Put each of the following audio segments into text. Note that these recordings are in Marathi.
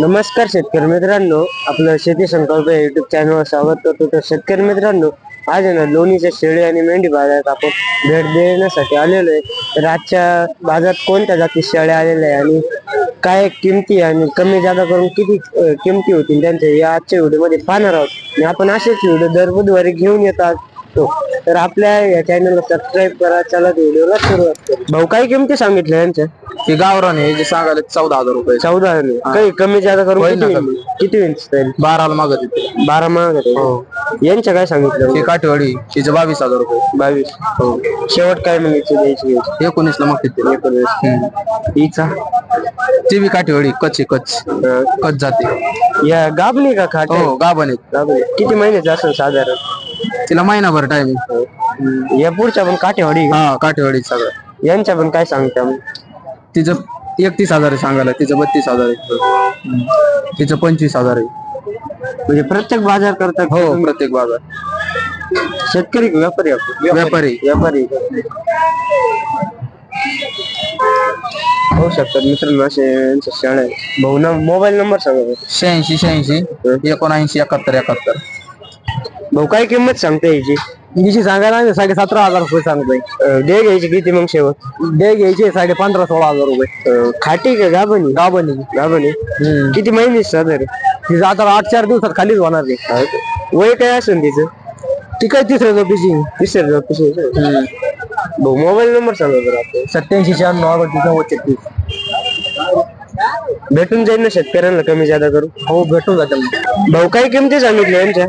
नमस्कार शेतकरी मित्रांनो आपलं शेती संकल्प युट्यूब चॅनलवर स्वागत करतो. तर शेतकरी मित्रांनो आज आहे ना लोणीच्या शेळी आणि मेंढी बाजारात आपण भेट देण्यासाठी आलेलो आहे. तर आजच्या बाजारात कोणत्या जाती शेळ्या आलेल्या आहे आणि काय किमती आणि कमी जादा करून किती अं, किमती होतील त्यांच्या या आजच्या व्हिडिओमध्ये पाहणार आहोत. आणि आपण असेच व्हिडिओ दर बुधवारी घेऊन येतात तर आपल्या या चॅनलला सबस्क्राईब करा चला व्हिडिओला सुरुवात करू. भाऊ काय किमती सांगितल्या यांच्या? हे गावरान आहे जे सांगायला चौदा हजार रुपये. चौदा हजार. काही कमी जादा करून होईल किती ना होईल? किती होईल जाईल बाराला मागत येते. बारा महाग यांच्या काय सांगितलं? हे काठेवाडी हिचे बावीस हजार रुपये. बावीस. हो. शेवट काय म्हणायची द्यायची? घ्यायची एकोणीस ला मागते ते एकोणीस. हिचा? ती बी काठेवाडी कच्ची कच्च अं, कच जाते. या गाबली का खाट? हो गाभण आहेत. गाबली. किती महिन्याचं असेल साधारण? तिला महिनाभर टाइम या पुढच्या पण काठेवाडी हा काठेवाडी सगळं. यांच्या पण काय सांगता मग? तिचं एकतीस हजार आहे सांगायला तिचं बत्तीस हजार आहे. तिचं पंचवीस हजार आहे. म्हणजे प्रत्येक बाजार करता हो प्रत्येक बाजार. शेतकरी का व्यापारी? आपण व्यापारी. व्यापारी. होऊ शकतात. मित्रांनो असे यांच्या शाळा आहे. भाऊ ना मोबाईल नंबर सांगा बरं. शहाऐंशी शहाऐंशी एकोणऐंशी एकाहत्तर एकाहत्तर. भाऊ काय किंमत सांगता याची? हिची सांगायला साडे सतरा हजार रुपये सांगतोय. अं, दे घ्यायची किती मग शेवट? डे घ्यायचे साडे पंधरा सोळा हजार रुपये. अं, खाटी का गाभणी? गाभणी. गाभणी? किती महिने साधारण? तिचं आता आठ चार दिवसात खालीच होणार ते वय काय असेल तिचं? ती काय तिसऱ्या झोपीची? विसर भाऊ मोबाईल नंबर सांगा बरं आपण सत्याऐंशी शहाण्णव अडतीस नव्वद छत्तीस भेटून जाईल ना शेतकऱ्यांना कमी जादा करू हो भेटून जाते भाऊ काय किमती सांगितल्या यांच्या?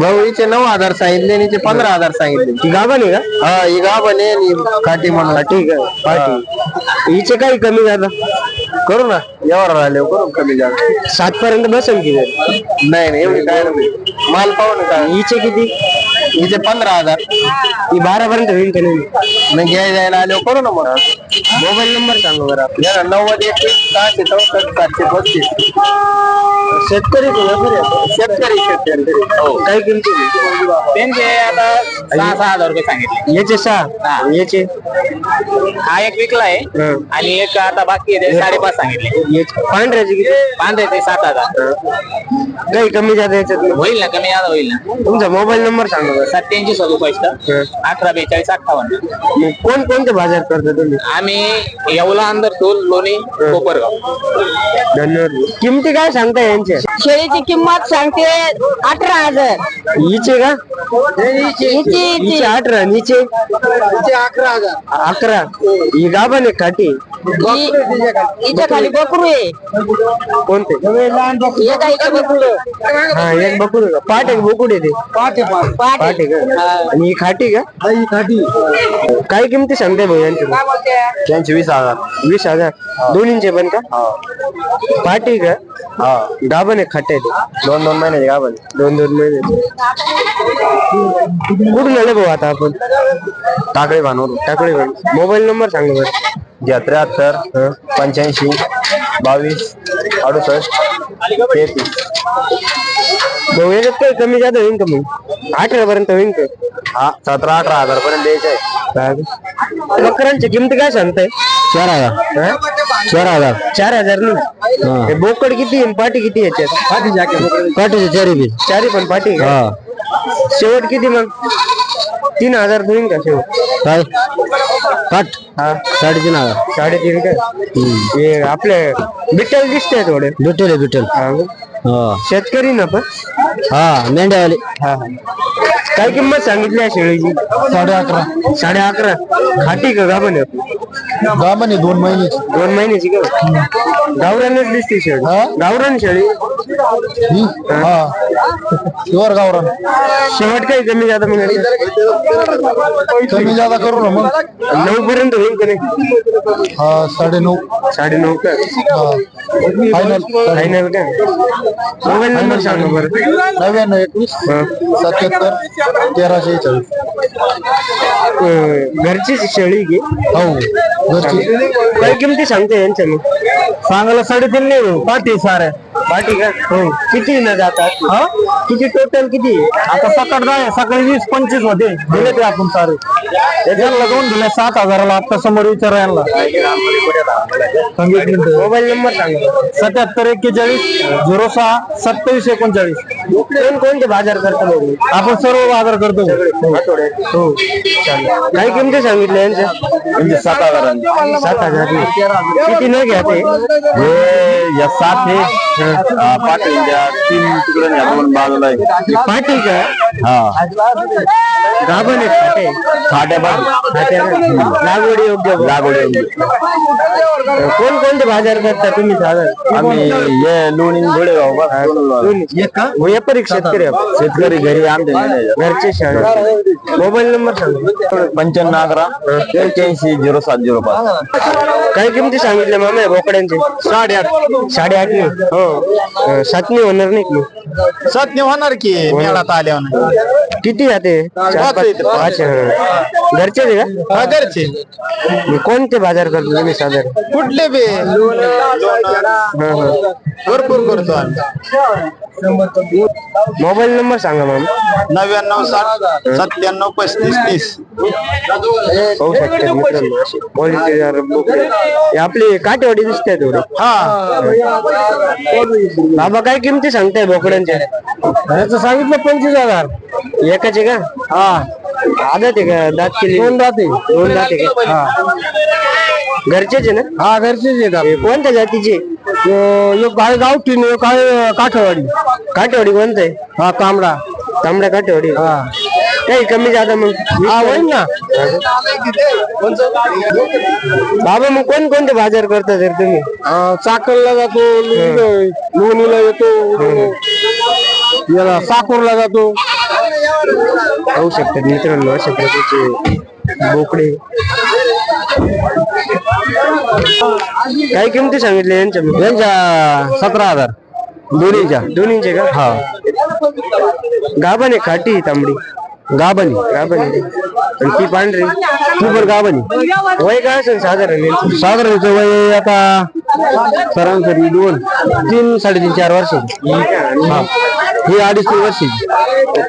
भाऊ हिचे नऊ हजार सांगितले आणि हिचे पंधरा हजार सांगितले. ही गाभणी का? हा ही गाभण आहे आणि काठी म्हणून. ठीक आहे पाठी हिचे काही कमी जादा? करू ना. यावर आले करू कमी जागा सात पर्यंत बसेल की जर? नाही नाही एवढी काय नाही. माल पाहू ना काय. हिचे किती? हिचे पंधरा हजार. ही बारा पर्यंत होईल का नाही? मग घ्यायला जायला आले करू ना मग. मोबाईल नंबर सांगा बरं आपल्याला. नव्वद एकवीस सहाशे चौसष्ट सातशे पस्तीस शेतकरी? शेतकरी शेतकरी. हो. काय किमती? त्यांचे आता सहा सहा हजार रुपये सांगितले. याचे सहा? याचे? हा एक विकला आहे. हं. आणि एक आता बाकी आहे साडेपाच सांगितले. याचे पांढऱ्याचे किती? पांढरे ते सात हजार. काही कमी जादा याच्यात. होईल ना कमी आता होईल ना. तुमचा मोबाईल नंबर सांगा बरं. सत्याऐंशी सदुसष्ट हं. अठरा बेचाळीस अठ्ठावन्न. मग कोण कोणते बाजार करता तुम्ही? आम्ही येवला अंदर टोल लोणी कोपरगाव. धन्यवाद. किमती काय सांगता यांच्या शेळीची किंमत सांगते अठरा हजार. हिचे का? हिची हिचे अठरा आणि हिचे अकरा हजार. अकरा. ही गाभण आहे खाटी. हिच्या खाली बकरू आहे. कोणते? हे काय हिचं बकरू? हा एक बकुड का पाट एक बोकुड येते पाट पाट. आहे. का? आणि ही खाटी का? काय किमती सांगते भाऊ यांच्या त्यांचे वीस हजार. वीस हजार? दोन्हींचे पण का? पाटी का? हा. गाभण आहे खाटे दोन दोन महिन्याचे गाभण. दोन दोन महिने कुठून आले भाऊ आता आपण? टाकळी भानवर टाकळे मोबाईल नंबर सांगा बरं. घ्या त्र्याहत्तर पंच्याऐंशी बावीस अडुसष्ट तेहतीस. भाऊ याच्यात काही कमी जादा होईल का मग? अठरा पर्यंत होईल का? हा सतरा अठरा हजार पर्यंत द्यायचे आहे. बकरांची किंमत काय सांगताय? चार हजार. हा? चार हजार. चार हजार नाही. हे. बोकड किती आहे आणि पाटी किती आहे याच्यात? पाठीचे चारी बी. चारी पण पाटी का? हा. शेवट किती मग? तीन हजार होईल का शेवट? काय? काट हा. साडेतीन हजार. साडेतीन काय? हे आपले बिट्टल दिसते थोडे. भेटेल भेटेल हा. हा. शेतकरी ना पण? हा मेंढ्यावाले. हा काय किंमत सांगितली आहे शेळीची? साडे अकरा. साडे अकरा. खाटी का गाभण आहे? आपली? गावाने दोन महिन्याची. दोन महिन्याची का? गावरानच दिसते शेळी. हा? गावरान शेळी? हा शुअर गावरान शेवट काही कमी जादा मग कमी जादा करू ना मग. नऊ पर्यंत होईल का नाही? हा साडे नऊ साडे नऊ का फायनल फायनल का? मोबाईल नंबर सांगा बरं. नव्याण्णव एकवीस हा. सत्याहत्तर तेराशे चाळीस. अं, घरचीच शेळी घे हो घरची. काय किमती सांगते यांच्या मग सांगायला साडेतीन नाही पाठी सारे पाठी का? किती न जातात? किती टोटल किती? आता सकाळ जाय सकाळी वीस पंचवीस होते. दिले ते आपण सारे. याला दोन दिले सात हजाराला आता समोर विचार यांना. सांगितलं मोबाईल नंबर सांगा. सत्याहत्तर एक्केचाळीस झिरो सहा सत्तावीस एकोणचाळीस. कोण कोणते बाजार करता बघू? आपण सर्व बाजार करतो. हो. चालेल काय किमती सांगितल्या यांच्या? म्हणजे सात हजारांनी सात हजार. किती न घ्या ते. हे या सात हे पाठवून तीन तिकडे दोन बाजूला आहे. पाठी का? हा. गाभण का? लागवडी योग्य कोण कोणते बाजार करता तुम्ही साधारण? आम्ही हे लोणी घोडेगाव बघ. व्यापारी शेतकरी आपण. शेतकरी घरी आमच्या. घरचे शाळा. मोबाईल नंबर सांगा. पंच्याण्णव अकरा एक्क्याऐंशी झिरो सात झिरो पाच. काय किमती सांगितल्या मामा या बोकड्यांचे? साडेआठ. साडेआठ ने. हो. अं, सातने होणार नाही का? सात होणार की मेळात आल्यावर. किती जाते चार पाच पाच, हा. घरचेच आहे का? घरचे. मग कोणते बाजार करतो तुम्ही साधारण? कुठले बे. हा, हा. भरपूर करतो आम्ही. मोबाईल नंबर सांगा मॅम. नव्याण्णव साठ सत्त्याण्णव पस्तीस तीस. पाहू शकता मित्रांनो बोकडे हे आपले काटेवाडी दिसते थोडे हा. बाबा काय किमती सांगताय बोकड्यांच्या याचं सांगितलं पंचवीस हजार. एकाचे का? हा. आदत आहे का? दात केली दोन जाते दोन दात आहे का? हा. घरचेच आहे ना? हा घरचेच येतात हे कोणत्या जातीचे? एक काय गावठी एक काय काठवाडी. काटेवाडी कोणतं? आहे हा तांबडा. तांबड्या काटेवाडी हा. काही कमी जादा मग? हा होईल ना. बाबा मग कोण कोणते बाजार करता सर तुम्ही? अं, चाकणला जातो लोणी- लोणीला येतो. याला साकूरला जातो. पाहू शकतात मित्रांनो अशा प्रकारचे बोकडे. काय किमती सांगितले यांच्या? यांच्या सतरा हजार. दोन्हीच्या. दोन्हीचे का? हा. गाभण आहे खाटी तांबडी. गाबनी गाभण आहे. आणि ती पांढरी. ती पण गाबनी वय काय असेल साधारण यांचं? साधारण वय आता सरासरी दोन. तीन साडेतीन चार वर्ष. हा. ही अडीच तीन वर्षी.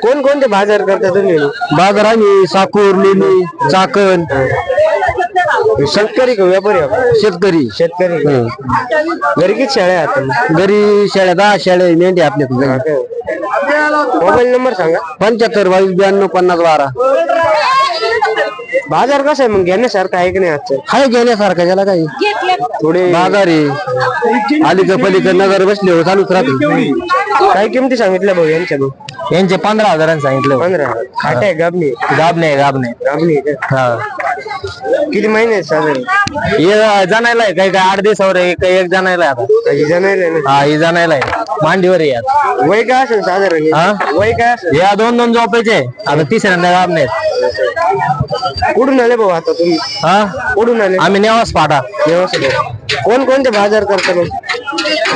कोण कोणते बाजार करता तुम्ही? बाजार आम्ही साकूर लेणी चाकण. शेतकरी का व्यापारी? शेतकरी. शेतकरी. घरी किती शाळा आहे आता. घरी शेळ्या दहा शेळ्या मेंढी आपल्या मोबाईल नंबर सांगा. पंच्याहत्तर बावीस ब्याण्णव पन्नास बारा. बाजार कसा आहे मग? घेण्यासारखं आहे की नाही आजचं? हाय घेण्यासारखं त्याला काही. थोडे बाजार. आहे अलीकडे पलीकडे नगर बसले हो चालूच राहते. काय किमती सांगितल्या भाऊ यांच्या भाऊ? यांचे पंधरा हजारांनी सांगितलं. पंधरा. खाट आहे गाबणी गाबणे गाबणे गाबणी आहे का? हा. किती महिने आहेत साधारण हे जाणायला आहे काही काही आठ दिवसावर आहे काही एक जाणायला आहे आता. काही जणायला ना? हा ही जाणायला आहे. मांडीवर आहे आता. वय काय असेल साधारण हा? वय काय असेल? या दोन दोन झोपायचे आता तिसऱ्यांदा गाबणे आहेत. कुठून आले भाऊ आता तुम्ही? हा? कुठून आले? आम्ही नेवास पाटा व्यवस्थित कोण कोणते बाजार करता मग?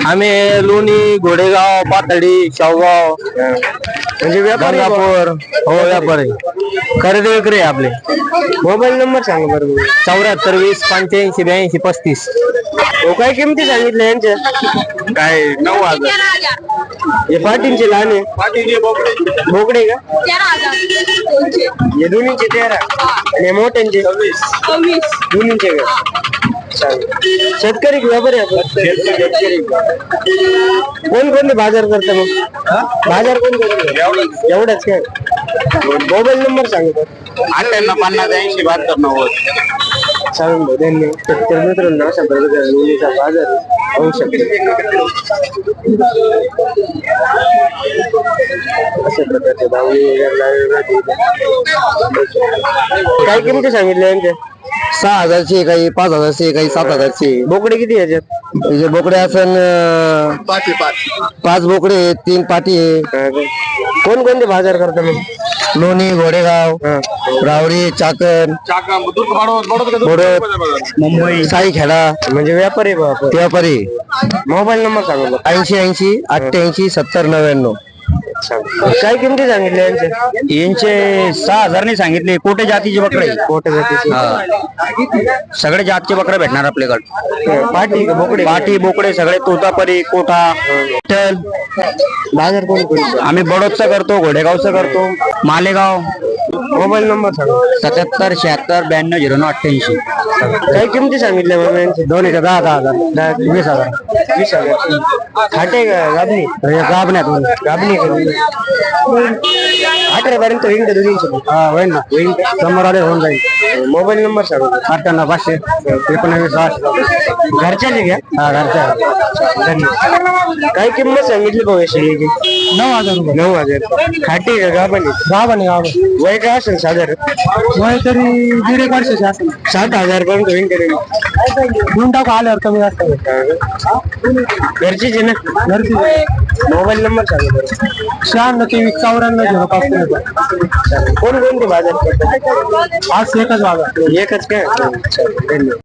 आम्ही लोणी घोडेगाव पातळी शावगाव म्हणजे व्यापारी. गंगापूर हो व्यापारी. खरेदी विक्री आहे आपले. मोबाईल नंबर सांगा बरं. चौऱ्याहत्तर वीस पंच्याऐंशी ब्याऐंशी पस्तीस. हो काय किमती सांगितल्या यांच्या? काय नऊ हजार. हे पाटीलचे लहान आहे. बोकडे. का? हे दोन्हीचे तेरा. आणि हे मोठ्यांचे? दोन्हीचे का. शेतकरी का व्यापारी आपण? शेतकरी कोण कोणते बाजार करता मग? बाजार कोण करतो एवढाच. काय? मोबाईल नंबर सांगतो अठ्ठ्याण्णव पन्नास ऐंशी बहात्तर नव्वद. चालेल भाऊ धन्यवाद शेतकरी मित्रांनो अशा प्रकारे लोणीचा बाजार आहे. पाहू शकतो. अशा प्रकारचे दावणी वगैरे लावलेले राहते. काय किमती सांगितल्या यांच्या? सहा हजारची काही पाच हजारची काही सात हजारची बोकडे किती याच्यात? जे बोकडे असन पाच बोकडे आहेत, तीन पाटी आहे. का? कोण कोणते बाजार करता मग? लोणी घोडेगाव. रावडी चाकण मुंबई साई खेडा म्हणजे व्यापारी आपण. व्यापारी. मोबाईल नंबर सांगा बरं. ऐंशी ऐंशी अठ्ठ्याऐंशी सत्तर नव्याण्णव. काय किमती सांगितल्या यांचे? यांचे सहा हजारने सांगितले. कोटे जातीचे बकरे मोठ्या जातीचे. सगळे जातचे बकरे भेटणार आपल्याकडे. पाठी का बोकडे. पाटी बोकडे सगळे तोतापरी कोटा विठ्ठल. बाजार कोण कोण आम्ही बडोदचा करतो घोडेगावचा करतो. मालेगाव. मोबाईल नंबर सांग. सत्याहत्तर शहात्तर ब्याण्णव झिरो नऊ अठ्ठ्याऐंशी. काय किमती सांगितल्या मामा यांचे? दहा दहा हजार. दहा वीस हजार. वीस हजार. खाटे का गाबणी गाबण्यात गाबणी का अठरा पर्यंत होईल का दोघींचे हा होईल ना होईल समोर आले होऊन जाईल मोबाईल नंबर सांग अठ्ठ्याण्णव पाचशे एकोणावीस आठशे घरच्याचे घ्या हा घरच्या धन्यवाद काय किंमत सांगितली भाऊ या शेळीची नऊ हजार रुपये नऊ हजार खाटी का गाबणी गाभण आहे गाभण वय काय असेल साधारण वय तरी दीड एक वर्षाचे असेल सात हजार पर्यंत होईल तरी घेऊन टाकू आल्यावर कमी जास्त घरचीच आहे ना? घरची मोबाईल नंबर सांगा बरं. शहाण्णव तेवीस चौऱ्याण्णव झिरो पाच कोण कोणते बाजार करतात? आज एकच बाजार. एकच काय? धन्यवाद.